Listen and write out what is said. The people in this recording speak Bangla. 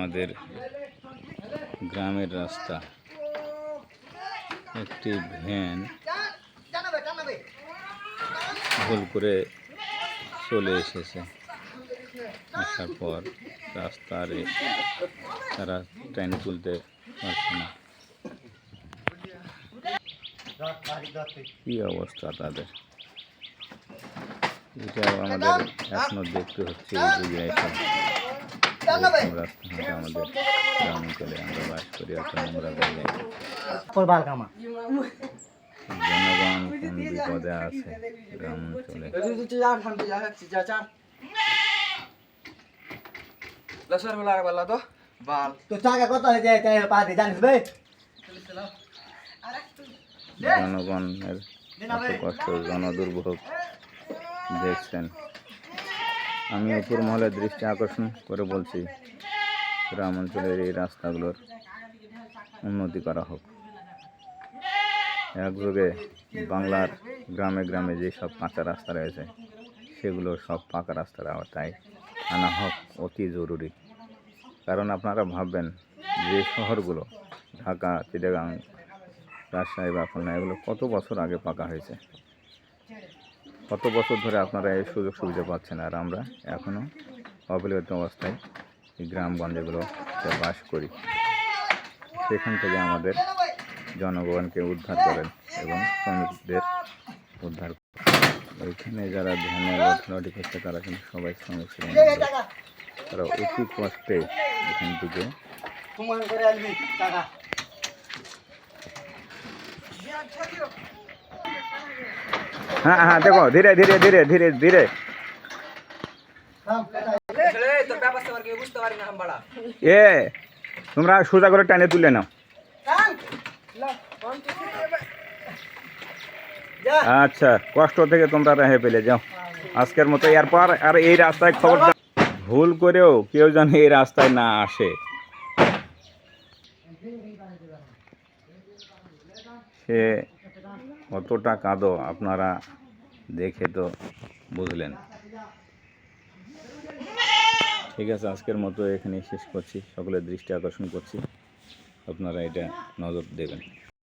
আমাদের গ্রামের রাস্তা। একটি ভ্যান ভুল করে চলে এসেছে। আসার পর রাস্তার তারা ট্রেন তুলতে পারছে না। কি অবস্থা তাদের? এটা আমাদের এখনও দেখতে হচ্ছে এই যুগে এসে এরকম রাস্তাঘাট আমাদের গ্রাম অঞ্চলে আমরা বাস করি এত নোংরা জায়গায় করবার কামা। জনগণ কোন বিপদে আছে গ্রাম অঞ্চলে। দশের বেলা আর তো বাল। তো টাকা কত হয়ে যায় তাই পা দিয়ে জানিস বে? জনগণের এত কষ্ট জনদুর্ভোগ দেখছেন। আমি উপর মহলের দৃষ্টি আকর্ষণ করে বলছি, গ্রাম অঞ্চলের এই রাস্তাগুলোর উন্নতি করা হোক। একযোগে বাংলার গ্রামে গ্রামে যেসব কাঁচা রাস্তা রয়েছে, সেগুলো সব পাকা রাস্তার আওতায় আনা হোক, অতি জরুরি। কারণ আপনারা ভাববেন যে শহরগুলো, ঢাকা, চিটাগাং, রাজশাহী বা খুলনা, এগুলো কত বছর আগে পাকা হয়েছে? কত বছর ধরে আপনারা এই সুযোগ সুবিধা পাচ্ছেন আর আমরা এখনও অবহেলিত অবস্থায় এই গ্রামগঞ্জগুলোতে বাস করি। সেখান থেকে আমাদের জনগণকে উদ্ধার করেন এবং শ্রমিকদের উদ্ধার এখানে যারা ধ্যানে লটালটি করছে, তারা কিন্তু সবাই শ্রমিক। তারা অতি কষ্টে এখান থেকে তোমার করে টাকা। হ্যাঁ হ্যাঁ দেখো, ধীরে ধীরে ধীরে ধীরে ধীরে। এ, তোমরা সোজা করে টানে তুলে নাও। আচ্ছা কষ্ট থেকে তোমরা রেহে পেলে, যাও। আজকের মতো এরপর আর এই রাস্তায় খবর। ভুল করেও কেউ যেন এই রাস্তায় না আসে। সে কতটা কাঁদো আপনারা দেখে তো বুঝলেন। ঠিক আছে, আজকের মতো এখানে শেষ করছি। সকলের দৃষ্টি আকর্ষণ করছি। আপনারা এটা নজর দেবেন।